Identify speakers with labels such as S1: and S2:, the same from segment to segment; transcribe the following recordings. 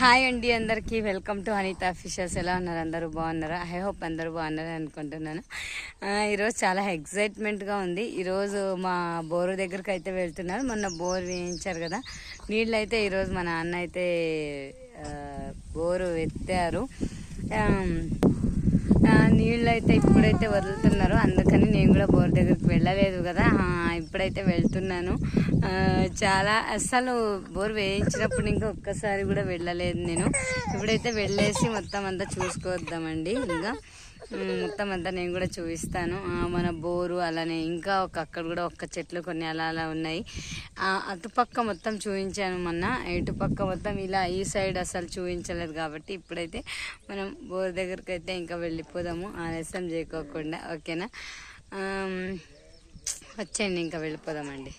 S1: Hi అండి అందరికీ. Welcome to Anitha fissures ఎలా ఉన్నారు? అందరూ బాగున్నారు? ఐ హోప్ అందరూ బాగున్నారు అనుకుంటున్నాను. ఈరోజు చాలా ఎగ్జైట్మెంట్గా ఉంది. ఈరోజు మా బోరు దగ్గరికి అయితే వెళ్తున్నారు. మొన్న బోర్ వేయించారు కదా. నీళ్ళు అయితే ఈరోజు మా నాన్న అయితే బోరు ఎత్తారు. అయితే ఇప్పుడైతే వదులుతున్నారు. అందుకని నేను కూడా బోర్ దగ్గరికి వెళ్ళలేదు కదా. ఇప్పుడైతే వెళ్తున్నాను. చాలా అసలు బోర్ వేయించినప్పుడు ఇంకా ఒక్కసారి కూడా వెళ్ళలేదు నేను. ఇప్పుడైతే వెళ్ళేసి మొత్తం అంతా చూసుకొద్దామండి ఇంకా మొత్తం అంతా నేను కూడా చూపిస్తాను. మన బోరు అలానే ఇంకా ఒక అక్కడ కూడా ఒక్క చెట్లు కొన్ని అలా అలా ఉన్నాయి. అటుపక్క మొత్తం చూపించాను మొన్న. ఇటుపక్క మొత్తం ఇలా ఈ సైడ్ అసలు చూపించలేదు కాబట్టి ఇప్పుడైతే మనం బోర్ దగ్గరికి అయితే ఇంకా వెళ్ళిపోదాము. ఆలస్యం చేయకోకుండా ఓకేనా? వచ్చేయండి ఇంకా వెళ్ళిపోదామండి.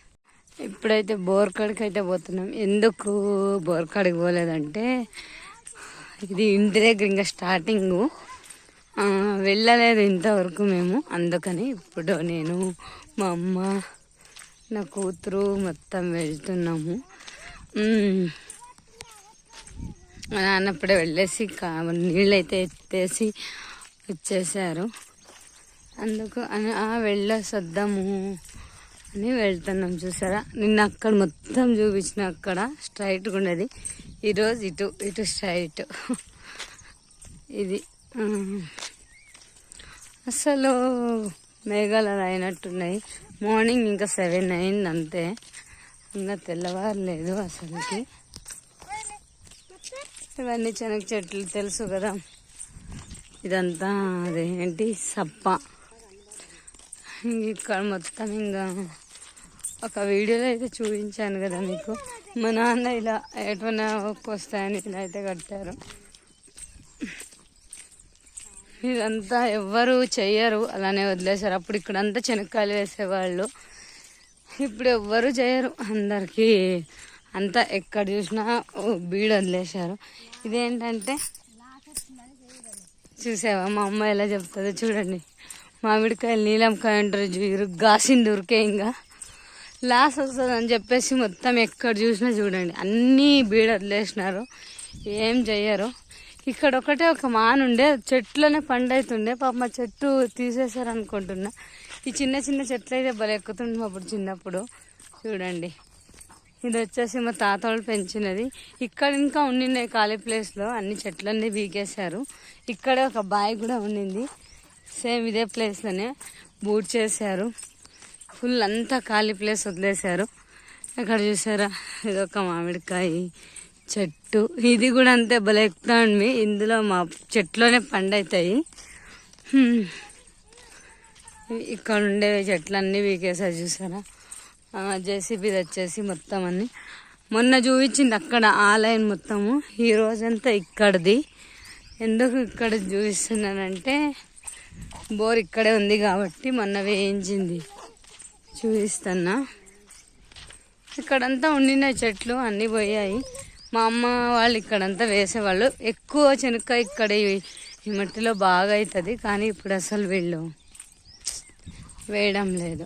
S1: ఇప్పుడైతే బోర్ కాడికి అయితే పోతున్నాం. ఎందుకు బోర్ కాడికి పోలేదంటే ఇది ఇంటి దగ్గర ఇంకా స్టార్టింగు. వెళ్ళలేదు ఇంతవరకు మేము. అందుకని ఇప్పుడు నేను మా అమ్మ నా కూతురు మొత్తం వెళ్తున్నాము. మా నాన్న వెళ్ళేసి కా నీళ్ళైతే ఎత్తేసి వచ్చేసారు. అందుకు అని ఆ వెళ్ళేసి వద్దాము అని వెళ్తున్నాం చూసారా? నిన్న అక్కడ మొత్తం చూపించిన అక్కడ స్ట్రైట్గా ఉండేది ఈరోజు ఇటు ఇటు స్ట్రైట్. ఇది. అసలు మేఘాలు అయినట్టున్నాయి మార్నింగ్ ఇంకా సెవెన్ అయింది అంతే ఇంకా తెల్లవారలేదు అసలుకి. ఇవన్నీ శనగ చెట్లు తెలుసు కదా. ఇదంతా అదేంటి సప్ప. ఇక్కడ మొత్తం ఇంకా ఒక వీడియోలో అయితే చూపించాను కదా మీకు. మా నాన్న ఇలా ఎటువైనా వస్తాయని ఇలా అయితే కట్టారు ఇదంతా ఎవ్వరు చెయ్యరు అలానే వదిలేశారు. అప్పుడు ఇక్కడంతా శనక్కాయలు వేసేవాళ్ళు. ఇప్పుడు ఎవ్వరు చేయరు అందరికీ అంతా ఎక్కడ చూసినా ఓ బీడు వదిలేశారు. ఇదేంటంటే చూసావా? మా అమ్మ ఎలా చెప్తుందో చూడండి. మామిడికాయలు నీలంకాయ అంటారు చూరు గాసింది ఉరికే ఇంకా. లాస్ వస్తుంది అని చెప్పేసి మొత్తం ఎక్కడ చూసినా చూడండి. అన్నీ బీడ వదిలేసినారు. ఏం చెయ్యరు. ఇక్కడ ఒకటే ఒక మాన్ ఉండే చెట్లోనే పండైతుండే పాప మా చెట్టు తీసేశారు అనుకుంటున్నా ఈ చిన్న చిన్న చెట్లు అయితే భలే ఎక్కుతుండే అప్పుడు చిన్నప్పుడు. చూడండి. ఇది వచ్చేసి మా తాత వాళ్ళు పెంచినది. ఇక్కడ ఇంకా ఉండినాయి ఖాళీ ప్లేస్లో అన్ని చెట్లన్నీ బీకేశారు ఇక్కడే ఒక బావి కూడా ఉండింది సేమ్ ఇదే ప్లేస్లోనే బూట్ చేశారు. ఫుల్ అంతా ఖాళీ ప్లేస్ వదిలేశారు. ఇక్కడ చూసారా? ఇది ఒక మామిడికాయ. చెట్టు. ఇది కూడా అంతే భలే ఎక్కుతాండి ఇందులో మా చెట్లోనే పండవుతాయి ఇక్కడ ఉండే చెట్లన్నీ వీకేసారు చూసారా? జేసీబీ వచ్చేసి మొత్తం అన్ని. మొన్న చూపించింది అక్కడ ఆ లైన్ మొత్తము. ఈ రోజంతా ఇక్కడిది. ఎందుకు ఇక్కడ చూపిస్తున్నానంటే బోర్ ఇక్కడే ఉంది కాబట్టి మొన్న వేయించింది. చూపిస్తున్నా. ఇక్కడంతా ఉండిన చెట్లు అన్నీ పోయాయి. మా అమ్మ వాళ్ళు ఇక్కడంతా వేసేవాళ్ళు. ఎక్కువ చెనక్కాయ ఇక్కడ ఈ- మట్టిలో బాగా అవుతుంది కానీ ఇప్పుడు అసలు వీళ్ళు వేయడం లేదు.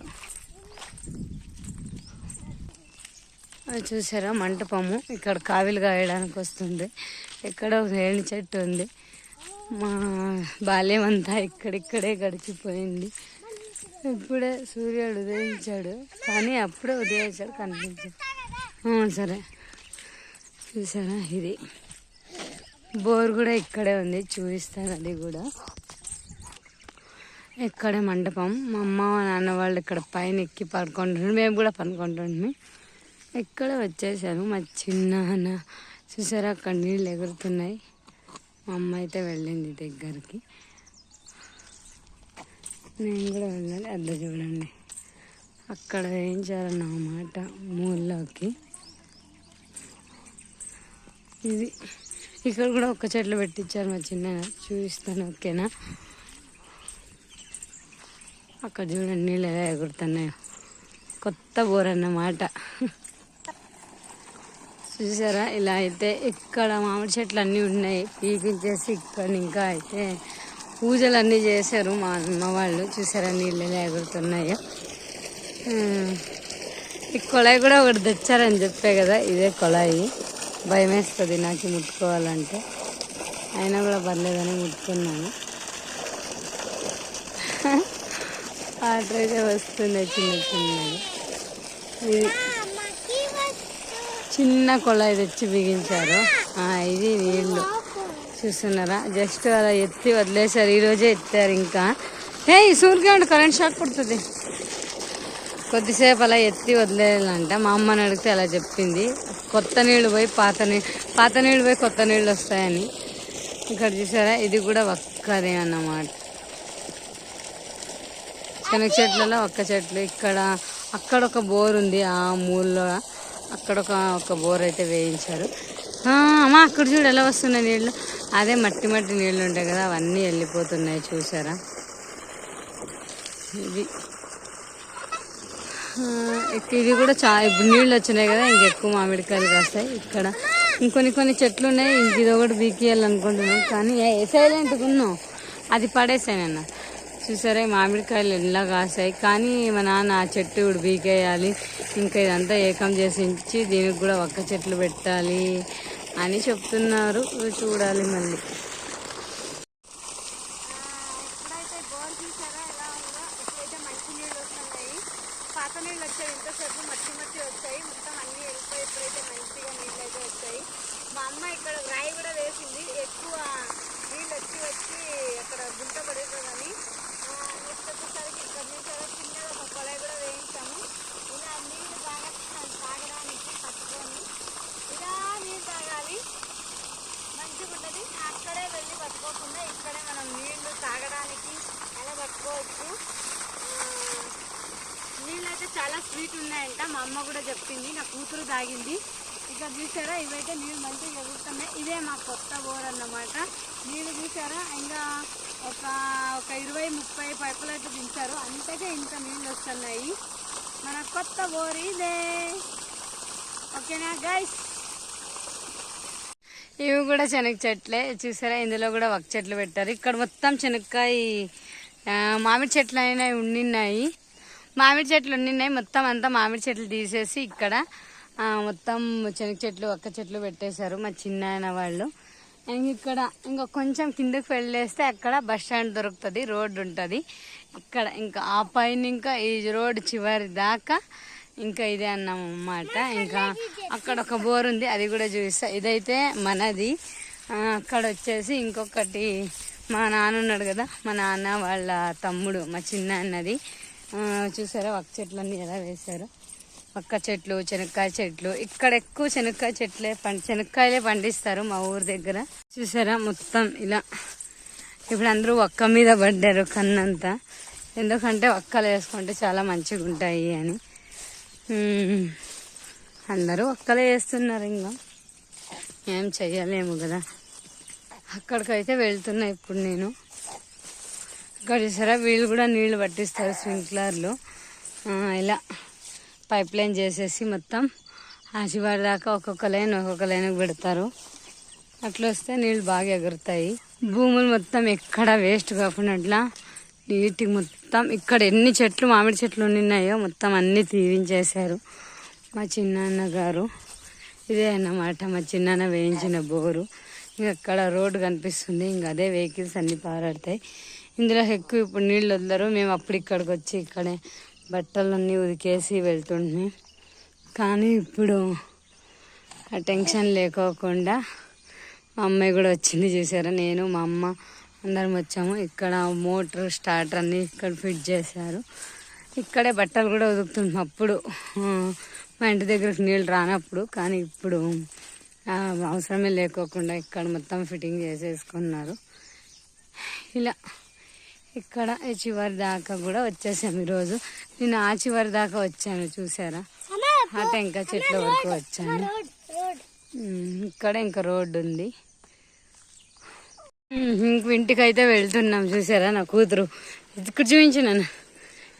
S1: అది చూసారా? మంటపము. ఇక్కడ కావిలు కాయడానికి వస్తుంది. ఇక్కడ వేణి చెట్టు ఉంది. మా బాల్యం అంతా ఇక్కడిక్కడే గడిచిపోయింది. ఇప్పుడే సూర్యుడు ఉదయించాడు. కానీ అప్పుడే ఉదయించాడు కనిపించాడు సరే. చూసారా? ఇది బోర్ కూడా ఇక్కడే ఉంది చూపిస్తాను అది కూడా. ఇక్కడే మండపం? మా అమ్మ మా నాన్న వాళ్ళు ఇక్కడ పైన ఎక్కి పడుకుంటున్నారు. మేము కూడా పడుకుంటున్నాము. ఇక్కడ వచ్చేసాను మా చిన్న అన్న. చూసారా? అక్కడ నీళ్ళు ఎగురుతున్నాయి. మా అమ్మ అయితే వెళ్ళింది దగ్గరికి. నేను కూడా వెళ్ళాలి. అద్ద చూడండి. అక్కడ వేయించారన్నమాట మూల్లోకి ఇది ఇక్కడ కూడా ఒక్క చెట్లు పెట్టించారు మా చిన్న చూపిస్తాను ఓకేనా? అక్కడ చూడండి నీళ్ళు ఎలా ఎగురుతున్నాయో. కొత్త బోర్ అన్నమాట చూసారా? ఇలా అయితే ఇక్కడ మామిడి చెట్లు అన్నీ ఉన్నాయి. పీకించేసి ఇక్కడ ఇంకా అయితే పూజలు అన్నీ చేశారు మా అమ్మ వాళ్ళు చూసారా నీళ్ళు ఎలా ఎగురుతున్నాయో? ఈ కొళాయి కూడా ఒకటి తెచ్చారని చెప్పే కదా ఇదే కొళాయి. భయం వేస్తుంది నాకు ముట్టుకోవాలంటే. అయినా కూడా పర్లేదని ముట్టుకున్నాను. వాటర్ అయితే వస్తున్నాయి చిన్న చిన్నది. ఇది చిన్న కొళాయి తెచ్చి బిగించారు. ఇది నీళ్ళు చూస్తున్నారా? జస్ట్ అలా ఎత్తి వదిలేశారు. ఈరోజే ఎత్తారు ఇంకా. ఏ సూర్యకాండ్ కరెంట్ షాక్ పడుతుంది కొద్దిసేపు అలా ఎత్తి వదిలేయాలంట. మా అమ్మని అడిగితే అలా చెప్పింది. కొత్త నీళ్ళు పోయి పాత నీళ్ళు పాత నీళ్ళు పోయి కొత్త నీళ్ళు వస్తాయని. ఇక్కడ చూసారా? ఇది కూడా ఒక్కదే అన్నమాట. శనగ చెట్లలో ఒక్క చెట్లు. ఇక్కడ అక్కడ ఒక బోర్ ఉంది ఆ మూలలో. అక్కడ ఒక ఒక బోర్ అయితే వేయించారు. అమ్మ అమ్మా అక్కడ చూడు ఎలా వస్తున్నాయి నీళ్ళు అదే మట్టి మట్టి నీళ్ళు ఉంటాయి కదా అవన్నీ వెళ్ళిపోతున్నాయి. చూసారా? ఇది. ఇది కూడా చా ఇప్పుడు నీళ్ళు వచ్చినాయి కదా ఇంకెక్కువ మామిడికాయలు కాస్తాయి ఇక్కడ. ఇంకొన్ని కొన్ని చెట్లు ఉన్నాయి ఇంక ఇది ఒకటి బీకియాలనుకుంటున్నాం. కానీ సైలెంట్గా ఉన్నాం. అది పడేసానన్న చూసారా మామిడికాయలు ఎలా కాస్తాయి. కానీ మా నాన్న ఆ చెట్టు ఇప్పుడు బీకేయాలి. ఇంకా ఇదంతా ఏకం చేసించి దీనికి కూడా ఒక్క చెట్లు పెట్టాలి అని చెప్తున్నారు. చూడాలి మళ్ళీ
S2: ఎప్పుడైతే బోర్ తీసారో ఎలా ఉందో ఎప్పుడైతే మంచి నీళ్ళు వస్తున్నాయి పాత నీళ్ళు వచ్చాయి ఇంతసేపు మట్టి మట్టి వచ్చాయి మొత్తం అన్ని వెళ్ళిపోయి ఎప్పుడైతే మంచిగా నీళ్ళు అయితే వచ్చాయి మా అమ్మ ఇక్కడ రాయి కూడా వేసింది ఎక్కువ నీళ్ళు వచ్చి వచ్చి అక్కడ గుంట పడిపోదని నెక్స్ట్ వచ్చేసరికి ఇక్కడ నుంచి ఏదో చిన్నగా ఒక కొలాయి కూడా వేయించాము ఇలా నీళ్ళు తాగ తాగడానికి పట్టుకొని ఇలా నీళ్ళు తాగాలి మంచిగా ఉంటుంది అక్కడే వెళ్ళి పట్టుకోకుండా ఇక్కడే మనం నీళ్ళు తాగడానికి అలా పట్టుకోవచ్చు ఆ, నీళ్ళు అయితే చాలా స్వీట్ ఉన్నాయంట. మా అమ్మ కూడా చెప్పింది. నా కూతురు తాగింది. ఇక చూసారా ఇవైతే నీళ్ళు మంచిగా ఎగురుతున్నాయి. ఇదే మా కొత్త బోర్ అన్నమాట. నీళ్ళు చూసారా ఇంకా ఒక ఒక ఇరవై ముప్పై పైపులు అయితే దించారు. అంతగా ఇంత నీళ్ళు వస్తున్నాయి. మన కొత్త బోర్ ఇదే. ఓకేనా గైస్
S1: ఇవి కూడా శనగ చెట్లే. చూసారా ఇందులో కూడా వక్క చెట్లు పెట్టారు. ఇక్కడ మొత్తం శనక్కాయ మామిడి చెట్లు అయినా ఉండిన్నాయి. మామిడి చెట్లు ఉన్నాయి మొత్తం అంతా మామిడి చెట్లు తీసేసి ఇక్కడ మొత్తం శనగ చెట్లు ఒక్క చెట్లు పెట్టేశారు మా చిన్న వాళ్ళు. ఇంక ఇక్కడ ఇంకా కొంచెం కిందకు వెళ్ళేస్తే అక్కడ బస్ స్టాండ్ దొరుకుతుంది రోడ్డు ఉంటుంది. ఇక్కడ ఇంకా ఆ పైన ఇంకా ఈ రోడ్డు చివరి దాకా ఇంకా ఇదే అన్నమాట. ఇంకా అక్కడ ఒక బోర్ ఉంది అది కూడా చూపిస్తా. ఇదైతే మనది. అక్కడ వచ్చేసి ఇంకొకటి మా నాన్న ఉన్నాడు కదా మా నాన్న వాళ్ళ తమ్ముడు మా చిన్న అన్నది చూసారా? వక్క చెట్లన్నీ ఎలా వేశారు? వక్క చెట్లు శనక్కాయ చెట్లు. ఇక్కడ ఎక్కువ శనక్కాయ చెట్లే పం శనక్కాయలే పండిస్తారు మా ఊరు దగ్గర. చూసారా? మొత్తం ఇలా. ఇప్పుడు అందరూ ఒక్క మీద పడ్డారు కన్నంతా. ఎందుకంటే ఒక్కలు వేసుకుంటే చాలా మంచిగా ఉంటాయి అని అందరూ ఒక్కలే వేస్తున్నారు ఇంకా ఏం చెయ్యలేము కదా. అక్కడికైతే వెళ్తున్నా ఇప్పుడు నేను. ఇక్కడ చూసారా వీళ్ళు కూడా నీళ్ళు పట్టిస్తారు స్ప్రింక్లర్లు. ఇలా పైప్ లైన్ చేసేసి మొత్తం ఆ చివరి దాకా ఒక్కొక్క లైన్ ఒక్కొక్క లైన్ పెడతారు. అట్లా వస్తే నీళ్ళు బాగా ఎగురుతాయి. భూములు మొత్తం ఎక్కడ వేస్ట్ కాకుండా అట్లా నీటికి మొత్తం ఇక్కడ ఎన్ని చెట్లు మామిడి చెట్లు ఉన్నాయో మొత్తం అన్నీ తీవించేశారు మా చిన్నాన్న గారు. ఇదే అన్నమాట మా చిన్నాన్న వేయించిన బోరు. ఇంకక్కడ రోడ్డు కనిపిస్తుంది ఇంక అదే వెహికల్స్ అన్నీ పారాడతాయి. ఇందులో ఎక్కువ ఇప్పుడు నీళ్ళు వదలరు. మేము అప్పుడు ఇక్కడికి వచ్చి ఇక్కడే బట్టలన్నీ ఉదికేసి వెళ్తుండే కానీ ఇప్పుడు ఆ టెన్షన్ లేకోకుండా మా అమ్మాయి కూడా వచ్చింది చూసారా? నేను మా అమ్మ అందరం వచ్చాము. ఇక్కడ మోటార్ స్టార్టర్ అన్ని ఇక్కడ ఫిట్ చేశారు. ఇక్కడే బట్టలు కూడా ఉదుకుతున్నాం అప్పుడు. మా ఇంటి దగ్గరకు నీళ్ళు రానప్పుడు. కానీ ఇప్పుడు అవసరమే లేకోకుండా ఇక్కడ మొత్తం ఫిట్టింగ్ చేసేసుకున్నారు. ఇలా ఇక్కడ ఈ చివరి దాకా కూడా వచ్చేసాము ఈరోజు. నేను ఆ చివరి దాకా వచ్చాను చూసారా? ఆ ఇంకా చెట్ల వరకు వచ్చాను. ఇక్కడ ఇంకా రోడ్డు ఉంది. ఇంక ఇంటికైతే వెళ్తున్నాం చూసారా నా కూతురు? ఇక్కడ చూపించినాను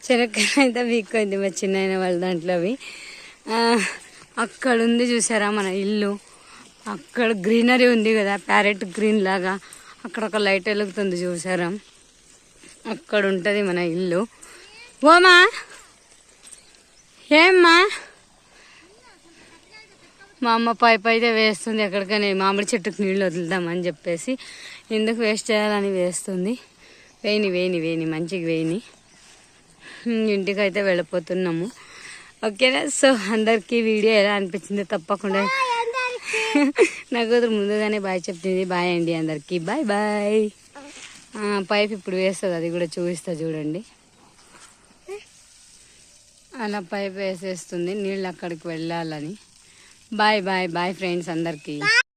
S1: చెనక్కాయ అయితే వీక్కుంది మా చిన్న వాళ్ళ దాంట్లో అవి. అక్కడ ఉంది చూసారా మన ఇల్లు. అక్కడ గ్రీనరీ ఉంది కదా ప్యారెట్ గ్రీన్ లాగా. అక్కడ ఒక లైట్ వెలుగుతుంది చూసారా? అక్కడ ఉంటుంది మన ఇల్లు. ఓమా! ఏమ్మా? మా అమ్మ పైప్ అయితే వేస్తుంది ఎక్కడికైనా మామిడి చెట్టుకు నీళ్ళు వదులుదామని చెప్పేసి. ఎందుకు వేస్ట్ చేయాలని వేస్తుంది? వేయని వేయని వేయని మంచిగా వేయని. ఇంటికైతే వెళ్ళిపోతున్నాము. ఓకేనా? సో అందరికీ వీడియో ఎలా అనిపించిందో తప్పకుండా నా కూతురు ముందుగానే బాయ్ చెప్తుంది. బాయ్ అండి అందరికీ. Bye bye. పైప్ ఇప్పుడు వేస్తుంది అది కూడా చూపిస్తా చూడండి. అలా పైప్ వేసేస్తుంది నీళ్ళు అక్కడికి వెళ్ళాలని. బాయ్ బాయ్ బాయ్ ఫ్రెండ్స్ అందరికీ.